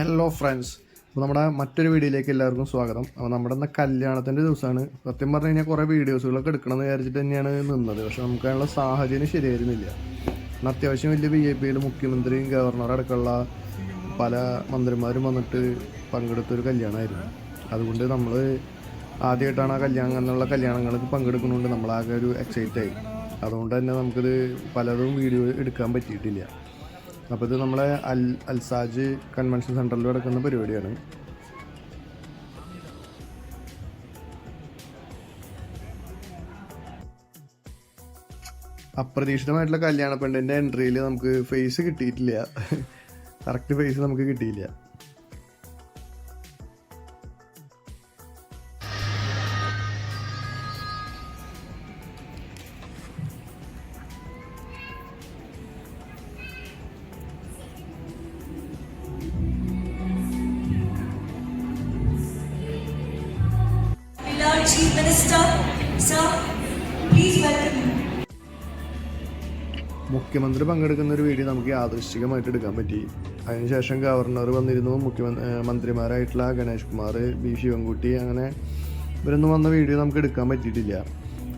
Hello friends അപ്പോൾ നമ്മുടെ മറ്റൊരു വീഡിയോയിലേക്ക് എല്ലാവർക്കും സ്വാഗതം. അപ്പോൾ നമ്മുടെ ഇന്ന് കല്യാണത്തിന്റെ ദിവസമാണ്. സത്യം പറഞ്ഞു കഴിഞ്ഞാൽ കുറേ വീഡിയോസുകളൊക്കെ എടുക്കണമെന്ന് വിചാരിച്ചിട്ട് തന്നെയാണ് നിന്നത്. പക്ഷേ നമുക്ക് അതിനുള്ള സാഹചര്യം ശരിയായിരുന്നില്ല. എന്നാൽ അത്യാവശ്യം വലിയ ബി ജെ പിയിൽ മുഖ്യമന്ത്രിയും ഗവർണറും അടക്കമുള്ള പല മന്ത്രിമാരും വന്നിട്ട് പങ്കെടുത്തൊരു കല്യാണമായിരുന്നു. അതുകൊണ്ട് നമ്മൾ ആദ്യമായിട്ടാണ് ആ കല്യാണം എന്നുള്ള കല്യാണങ്ങൾക്ക് പങ്കെടുക്കുന്നതുകൊണ്ട് നമ്മളാകെ ഒരു എക്സൈറ്റ് ആയി. അതുകൊണ്ട് തന്നെ നമുക്കിത് പലതും വീഡിയോ എടുക്കാൻ പറ്റിയിട്ടില്ല. അപ്പോൾ ഇത് നമ്മളെ അൽ അൽസാജ് കൺവെൻഷൻ സെന്ററിൽ നടക്കുന്ന പരിപാടിയാണ്. അപ്രതീക്ഷിതമായിട്ടുള്ള കല്യാണ പെണ്ണിന്റെ എൻട്രിയിൽ നമുക്ക് ഫേസ് കിട്ടിയിട്ടില്ല. കറക്റ്റ് ഫേസ് നമുക്ക് കിട്ടിയില്ല. മുഖ്യമന്ത്രി പങ്കെടുക്കുന്ന ഒരു വീഡിയോ നമുക്ക് യാദൃശ്ചികമായിട്ട് എടുക്കാൻ പറ്റി. അതിനുശേഷം ഗവർണർ വന്നിരുന്നു മുഖ്യമന്ത്രി ഗണേഷ് കുമാർ ബി ശിവൻകുട്ടി അങ്ങനെ ഇവരൊന്നും വന്ന വീഡിയോ നമുക്ക് എടുക്കാൻ പറ്റിയിട്ടില്ല.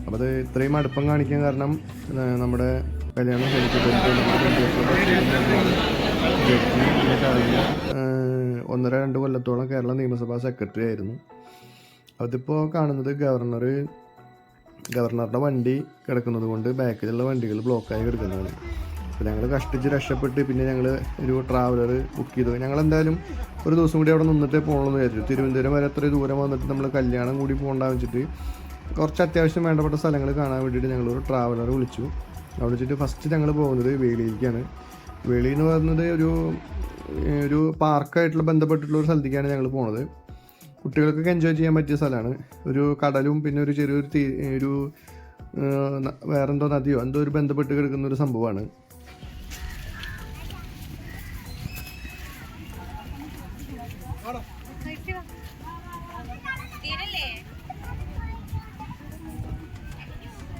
അപ്പോൾ അത് ഇത്രയും അടുപ്പം കാണിക്കാൻ കാരണം നമ്മുടെ കല്യാണം ഒന്നര രണ്ട് കൊല്ലത്തോളം കേരള നിയമസഭാ സെക്രട്ടറി ആയിരുന്നു. അതിപ്പോൾ കാണുന്നത് ഗവർണർ ഗവർണറുടെ വണ്ടി കിടക്കുന്നത് കൊണ്ട് ബാക്കിലുള്ള വണ്ടികൾ ബ്ലോക്കായി കിടക്കുന്നതാണ്. അപ്പോൾ ഞങ്ങൾ കഷ്ടിച്ച് രക്ഷപ്പെട്ട് പിന്നെ ഞങ്ങൾ ഒരു ട്രാവലർ ബുക്ക് ചെയ്തു. ഞങ്ങൾ എന്തായാലും ഒരു ദിവസം കൂടി അവിടെ നിന്നിട്ടേ പോകണമെന്ന് വിചാരിച്ചു. തിരുവനന്തപുരം വരെ അത്ര ദൂരം വന്നിട്ട് നമ്മൾ കല്യാണം കൂടി പോകണ്ട വെച്ചിട്ട് കുറച്ച് അത്യാവശ്യം വേണ്ടപ്പെട്ട സ്ഥലങ്ങൾ കാണാൻ വേണ്ടിയിട്ട് ഒരു ട്രാവലർ വിളിച്ചു. അവിടെ വെച്ചിട്ട് ഫസ്റ്റ് ഞങ്ങൾ പോകുന്നത് വേളിയിലേക്കാണ് വേളി എന്ന് പറയുന്നത് ഒരു ഒരു പാർക്കായിട്ടുള്ള ബന്ധപ്പെട്ടിട്ടുള്ള ഒരു സ്ഥലത്തേക്കാണ് ഞങ്ങൾ പോണത്. കുട്ടികൾക്കൊക്കെ എൻജോയ് ചെയ്യാൻ പറ്റിയ സ്ഥലമാണ് ഒരു കടലും പിന്നെ ഒരു ചെറിയൊരു തീ ഒരു വേറെന്തോ നദിയോ എന്തോ ഒരു ബന്ധപ്പെട്ട് കിടക്കുന്ന ഒരു സംഭവമാണ്.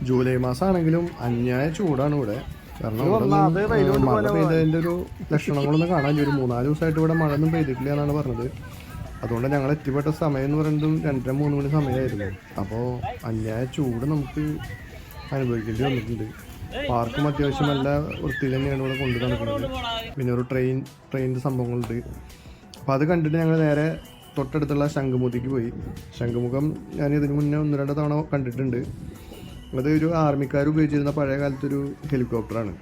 ജൂലൈ മാസമാണെങ്കിലും അന്യായ ചൂടാണ് ഇവിടെ. കാരണം മഴ പെയ്തതിന്റെ ഒരു ലക്ഷണങ്ങളൊന്നും കാണാൻ ഒരു മൂന്നാൽ ദിവസമായിട്ട് ഇവിടെ മഴ ഒന്നും പെയ്തിട്ടില്ല എന്നാണ് പറഞ്ഞത്. അതുകൊണ്ട് ഞങ്ങൾ എത്തിപ്പെട്ട സമയം എന്ന് പറയുന്നതും രണ്ടര മൂന്ന് മണി സമയമായിരുന്നു. അപ്പോൾ അന്യായ ചൂട് നമുക്ക് അനുഭവിക്കേണ്ടി വന്നിട്ടുണ്ട്. പാർക്കും അത്യാവശ്യം നല്ല വൃത്തിയിൽ തന്നെയാണ് ഇവിടെ കൊണ്ടു നടക്കുന്നത്. പിന്നെ ഒരു ട്രെയിൻ ട്രെയിനിന്റെ സംഭവങ്ങളുണ്ട്. അപ്പോൾ അത് കണ്ടിട്ട് ഞങ്ങൾ നേരെ തൊട്ടടുത്തുള്ള ശംഖുമുഖിക്ക് പോയി. ശംഖുമുഖം ഞാൻ ഇതിന് മുന്നേ ഒന്ന് രണ്ട് തവണ കണ്ടിട്ടുണ്ട്. അത് ഒരു ആർമിക്കാർ ഉപയോഗിച്ചിരുന്ന പഴയ കാലത്തൊരു ഹെലികോപ്റ്ററാണ്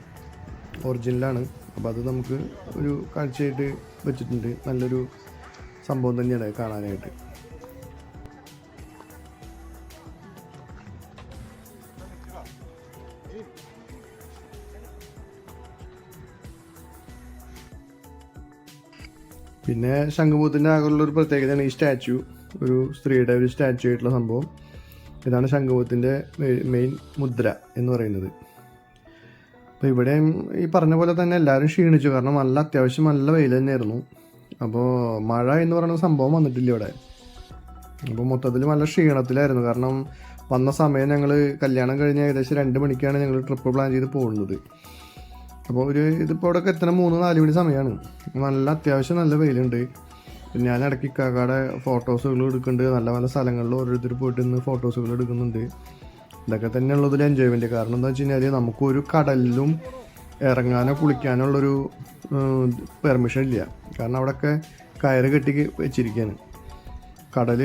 ഒറിജിനലാണ് അപ്പോൾ അത് നമുക്ക് ഒരു കാഴ്ചയായിട്ട് വെച്ചിട്ടുണ്ട്. നല്ലൊരു സംഭവം തന്നെയാണ് കാണാനായിട്ട്. പിന്നെ ശംഖുമുഖത്തിന്റെ ആകെയുള്ള ഒരു പ്രത്യേകതയാണ് ഈ സ്റ്റാച്ചു ഒരു സ്ത്രീയുടെ ഒരു സ്റ്റാച്ചു ആയിട്ടുള്ള സംഭവം. ഇതാണ് ശംഖുമുഖത്തിന്റെ മെയിൻ മുദ്ര എന്ന് പറയുന്നത്. അപ്പോൾ ഇവിടെയും ഈ പറഞ്ഞ പോലെ തന്നെ എല്ലാവരും ക്ഷീണിച്ചു. കാരണം നല്ല അത്യാവശ്യം നല്ല വെയിൽ തന്നെയായിരുന്നു. അപ്പോൾ മഴ എന്ന് പറയുന്ന സംഭവം വന്നിട്ടില്ല ഇവിടെ. അപ്പോൾ മൊത്തത്തിൽ നല്ല ക്ഷീണത്തിലായിരുന്നു. കാരണം വന്ന സമയം ഞങ്ങൾ കല്യാണം കഴിഞ്ഞ് ഏകദേശം രണ്ട് മണിക്കാണ് ഞങ്ങൾ ട്രിപ്പ് പ്ലാൻ ചെയ്ത് പോകുന്നത്. അപ്പോൾ ഒരു ഇതിപ്പോൾ ഇവിടെ എത്തണം മൂന്ന് നാല് മണി സമയമാണ് നല്ല അത്യാവശ്യം നല്ല വെയിലുണ്ട്. ഞാൻ ഇടയ്ക്ക് കാക്കാടെ ഫോട്ടോസുകൾ എടുക്കുന്നുണ്ട്. നല്ല നല്ല സ്ഥലങ്ങളിൽ ഓരോരുത്തർ പോയിട്ട് ഇന്ന് ഫോട്ടോസുകൾ എടുക്കുന്നുണ്ട്. ഇതൊക്കെ തന്നെയുള്ളതിൽ എൻജോയ്മെന്റ് കാരണം എന്താ വെച്ച് കഴിഞ്ഞാൽ നമുക്കൊരു കടലിലും ഇറങ്ങാനോ കുളിക്കാനോ ഉള്ളൊരു പെർമിഷൻ ഇല്ല. കാരണം അവിടെയൊക്കെ കയറ് കെട്ടി വെച്ചിരിക്കുകയാണ് കടൽ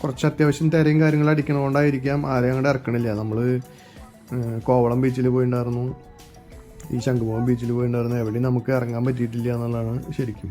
കുറച്ച് അത്യാവശ്യം തിരയും കാര്യങ്ങളും അടിക്കണതുകൊണ്ടായിരിക്കാം ആരെയും അങ്ങോട്ട് ഇറക്കണില്ല. നമ്മൾ കോവളം ബീച്ചിൽ പോയിട്ടുണ്ടായിരുന്നു ഈ ശംഖുമുഖം ബീച്ചിൽ പോയിട്ടുണ്ടായിരുന്നു എവിടെയും നമുക്ക് ഇറങ്ങാൻ പറ്റിയിട്ടില്ല എന്നുള്ളതാണ് ശരിക്കും.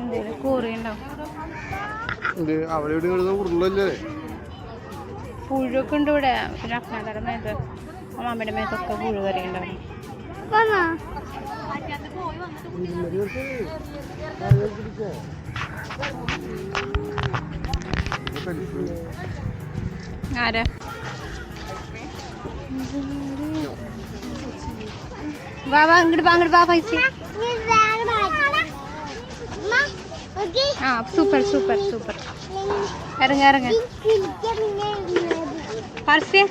എന്തേലും കോറി ഉണ്ടാവും ഇത് അവിടെ ഇവിടെ ഉരുളല്ലേ? പുഴുവൊക്കെ ഉണ്ട് ഇവിടെ. പിന്നെ അഫ്നാദാരുടെ മേത്ത്. അമ്മാമ്മയുടെ മേത്തൊക്കെ പുഴു കറിയുണ്ടാവും ആരാ? വാ വാ ഇങ്ങോട്ട് വാ ഇങ്ങോട്ട് വാ പൈസ. ആ സൂപ്പർ സൂപ്പർ സൂപ്പർ ഇറങ്ങ ഇറങ്ങ. പർസ്യ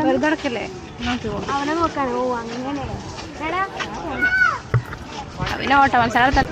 വെറുതെടക്കല്ലേ? അവനെ നോക്കാൻ ഓ അങ്ങനെ. പിന്നെ ഓട്ട മത്സരം നടത്താൻ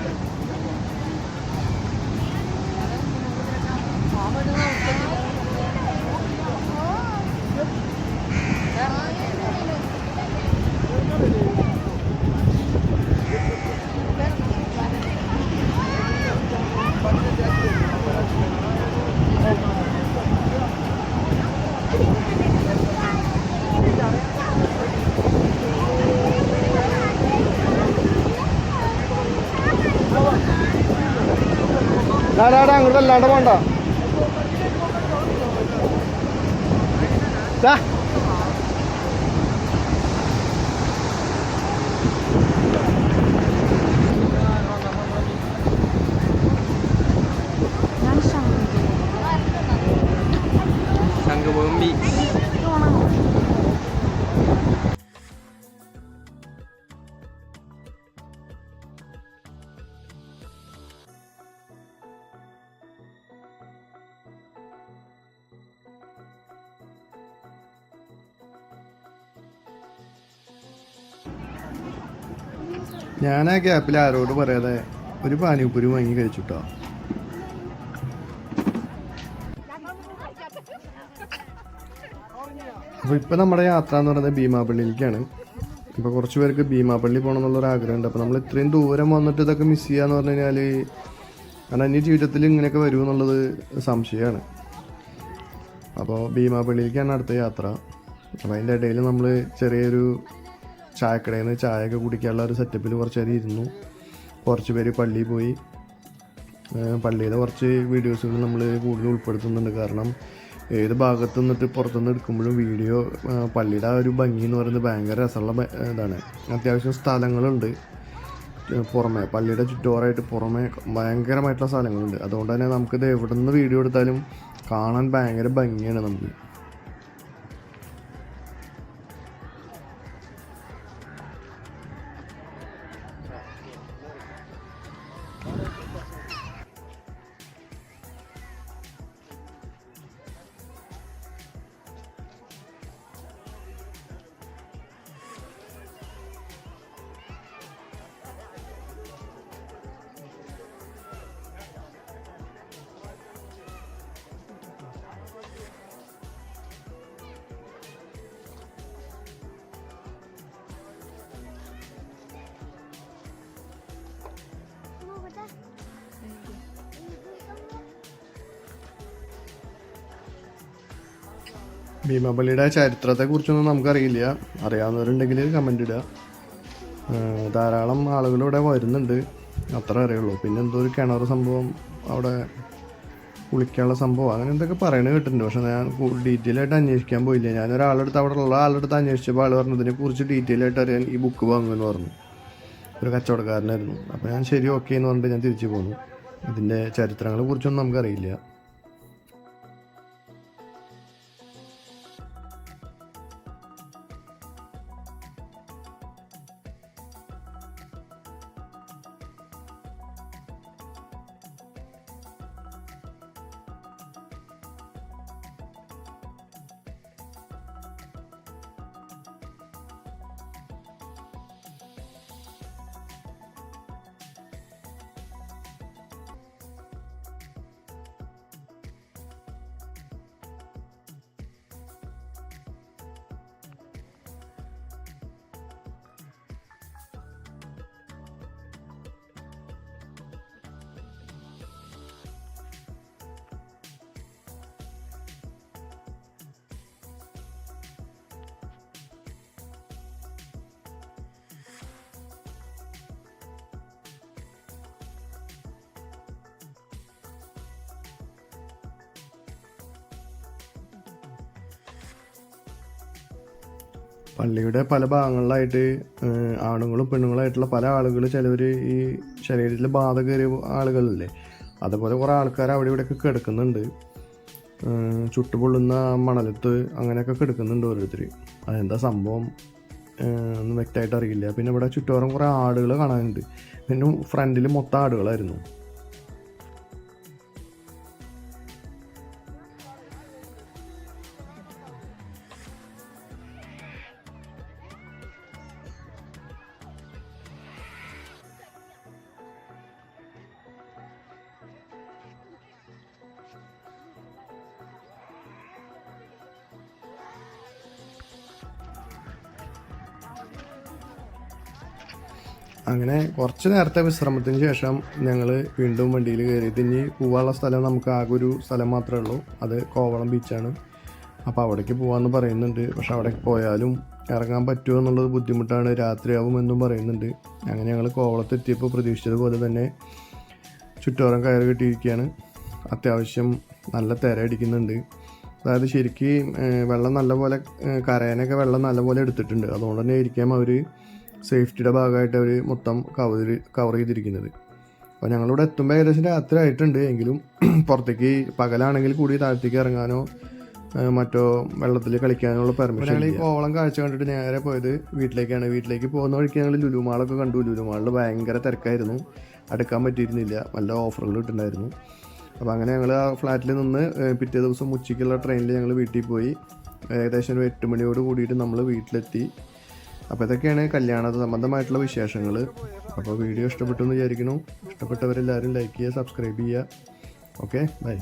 ഡാടാ അങ്ങോട്ട് അല്ലാണ്ട് പോണ്ട? ഞാൻ ആ ഗ്യാപ്പിൽ ആരോട് പറയാതെ ഒരു പാനിപ്പൂരി വാങ്ങി കഴിച്ചുട്ടോ. അപ്പോൾ ഇപ്പൊ നമ്മുടെ യാത്ര എന്ന് പറയുന്നത് ഭീമാപള്ളിയിലേക്കാണ്. ഇപ്പോൾ കുറച്ച് പേർക്ക് ഭീമാപള്ളി പോകണം എന്നുള്ളൊരു ആഗ്രഹമുണ്ട്. അപ്പോൾ നമ്മൾ ഇത്രയും ദൂരം വന്നിട്ട് ഇതൊക്കെ മിസ് ചെയ്യാന്ന് പറഞ്ഞു കഴിഞ്ഞാൽ കാരണം ഇനി ജീവിതത്തിൽ ഇങ്ങനെയൊക്കെ വരുമെന്നുള്ളത് സംശയമാണ്. അപ്പോൾ ഭീമാപള്ളിയിലേക്കാണ് അടുത്ത യാത്ര. അപ്പോൾ അതിന്റെ ഇടയിൽ നമ്മൾ ചെറിയൊരു ചായക്കടയിൽ നിന്ന് ചായയൊക്കെ കുടിക്കാനുള്ള ഒരു സെറ്റപ്പിൽ കുറച്ച് നേരം ഇരുന്നു. കുറച്ച് പേര് പള്ളിയിൽ പോയി. പള്ളിയിലെ കുറച്ച് വീഡിയോസുകൾ നമ്മൾ കൂടുതൽ ഉൾപ്പെടുത്തുന്നുണ്ട്. കാരണം ഏത് ഭാഗത്തു നിന്നിട്ട് പുറത്തുനിന്ന് എടുക്കുമ്പോഴും വീഡിയോ പള്ളിയുടെ ആ ഒരു ഭംഗി എന്ന് പറയുന്നത് ഭയങ്കര രസമുള്ള ഇതാണ്. അത്യാവശ്യം സ്ഥലങ്ങളുണ്ട്. പുറമെ പള്ളിയുടെ ചുറ്റോറായിട്ട് പുറമെ ഭയങ്കരമായിട്ടുള്ള സ്ഥലങ്ങളുണ്ട്. അതുകൊണ്ട് തന്നെ നമുക്കിത് എവിടെ നിന്ന് വീഡിയോ എടുത്താലും കാണാൻ ഭയങ്കര ഭംഗിയാണ് നമുക്ക്. ഭീമാപള്ളിയുടെ ചരിത്രത്തെക്കുറിച്ചൊന്നും നമുക്കറിയില്ല. അറിയാവുന്നവരുണ്ടെങ്കിൽ കമന്റ് ഇടുക. ധാരാളം ആളുകൾ ഇവിടെ വരുന്നുണ്ട്. അത്ര അറിയുള്ളൂ. പിന്നെ എന്തോ ഒരു കിണർ സംഭവം അവിടെ കുളിക്കാനുള്ള സംഭവം അങ്ങനെ എന്തൊക്കെ പറയണത് കേട്ടിട്ടുണ്ട്. പക്ഷെ ഞാൻ ഡീറ്റെയിൽ ആയിട്ട് അന്വേഷിക്കാൻ പോയില്ല. ഞാൻ ഒരാളെടുത്ത് അവിടെ ഉള്ള ആളെടുത്ത് അന്വേഷിച്ചപ്പോൾ ആൾ പറഞ്ഞു ഇതിനെക്കുറിച്ച് ഡീറ്റെയിൽ ആയിട്ട് അറിയാൻ ഈ ബുക്ക് വാങ്ങുമെന്ന് പറഞ്ഞു. ഒരു കച്ചവടക്കാരനായിരുന്നു. അപ്പോൾ ഞാൻ ശരി ഓക്കെ എന്ന് പറഞ്ഞിട്ട് ഞാൻ തിരിച്ചു പോന്നു. ഇതിന്റെ ചരിത്രങ്ങളെ കുറിച്ചൊന്നും നമുക്കറിയില്ല. പള്ളിയുടെ പല ഭാഗങ്ങളിലായിട്ട് ആണുങ്ങളും പെണ്ണുങ്ങളായിട്ടുള്ള പല ആളുകൾ ചിലവർ ഈ ശരീരത്തിൽ ബാധ കയറിയ ആളുകളില്ലേ? അതുപോലെ കുറേ ആൾക്കാർ അവിടെ ഇവിടെയൊക്കെ കിടക്കുന്നുണ്ട്. ചുട്ടുപൊള്ളുന്ന മണലത്ത് അങ്ങനെയൊക്കെ കിടക്കുന്നുണ്ട് ഓരോരുത്തർ അതെന്താ സംഭവം? ഒന്നും വ്യക്തമായിട്ട് അറിയില്ല. പിന്നെ ഇവിടെ ചുറ്റോറം കുറേ ആടുകൾ കാണാനുണ്ട്. പിന്നെ ഫ്രണ്ടിൽ മൊത്തം ആടുകളായിരുന്നു. അങ്ങനെ കുറച്ച് നേരത്തെ വിശ്രമത്തിന് ശേഷം ഞങ്ങൾ വീണ്ടും വണ്ടിയിൽ കയറി ഇനി പോകാനുള്ള സ്ഥലം നമുക്ക് ആകെ ഒരു സ്ഥലം മാത്രമേ ഉള്ളൂ. അത് കോവളം ബീച്ചാണ്. അപ്പോൾ അവിടേക്ക് പോകാമെന്ന് പറയുന്നുണ്ട്. പക്ഷെ അവിടേക്ക് പോയാലും ഇറങ്ങാൻ പറ്റുമോ എന്നുള്ളത് ബുദ്ധിമുട്ടാണ്. രാത്രിയാവും എന്നും പറയുന്നുണ്ട്. അങ്ങനെ ഞങ്ങൾ കോവളത്തെത്തിയപ്പോൾ പ്രതീക്ഷിച്ചതുപോലെ തന്നെ ചുറ്റോറം കയറി കിട്ടിയിരിക്കുകയാണ്. അത്യാവശ്യം നല്ല തിര അടിക്കുന്നുണ്ട്. അതായത് ശരിക്കും വെള്ളം നല്ലപോലെ കരയാനൊക്കെ വെള്ളം നല്ലപോലെ എടുത്തിട്ടുണ്ട്. അതുകൊണ്ട് തന്നെ ഇരിക്കാം അവർ സേഫ്റ്റിയുടെ ഭാഗമായിട്ട് അവർ മൊത്തം കവർ കവർ ചെയ്തിരിക്കുന്നത്. അപ്പോൾ ഞങ്ങളിവിടെ എത്തുമ്പോൾ ഏകദേശം രാത്രി ആയിട്ടുണ്ട്. എങ്കിലും പുറത്തേക്ക് പകലാണെങ്കിൽ കൂടി താഴത്തേക്ക് ഇറങ്ങാനോ മറ്റോ വെള്ളത്തിൽ കളിക്കാനുള്ള പെർമിഷൻ ഞങ്ങൾ ഈ കോവളം കാഴ്ച കണ്ടിട്ട് നേരെ പോയത് വീട്ടിലേക്കാണ്. വീട്ടിലേക്ക് പോകുന്ന വഴിക്ക് ഞങ്ങൾ ലുലുമാളൊക്കെ കണ്ടു. ലുലുമാളിൽ ഭയങ്കര തിരക്കായിരുന്നു. അടുക്കാൻ പറ്റിയിരുന്നില്ല. നല്ല ഓഫറുകൾ കിട്ടുന്നുണ്ടായിരുന്നു. അപ്പോൾ അങ്ങനെ ഞങ്ങൾ ആ ഫ്ലാറ്റിൽ നിന്ന് പിറ്റേ ദിവസം ഉച്ചയ്ക്കുള്ള ട്രെയിനിൽ ഞങ്ങൾ വീട്ടിൽ പോയി. ഏകദേശം ഒരു എട്ട് മണിയോട് കൂടിയിട്ട് നമ്മൾ വീട്ടിലെത്തി. അപ്പോൾ ഇതൊക്കെയാണ് കല്യാണ സംബന്ധമായിട്ടുള്ള വിശേഷങ്ങൾ അപ്പോൾ വീഡിയോ ഇഷ്ടപ്പെട്ടു എന്ന് വിചാരിക്കുന്നു. ഇഷ്ടപ്പെട്ടവരെല്ലാവരും ലൈക്ക് ചെയ്യുക സബ്സ്ക്രൈബ് ചെയ്യുക. Okay bye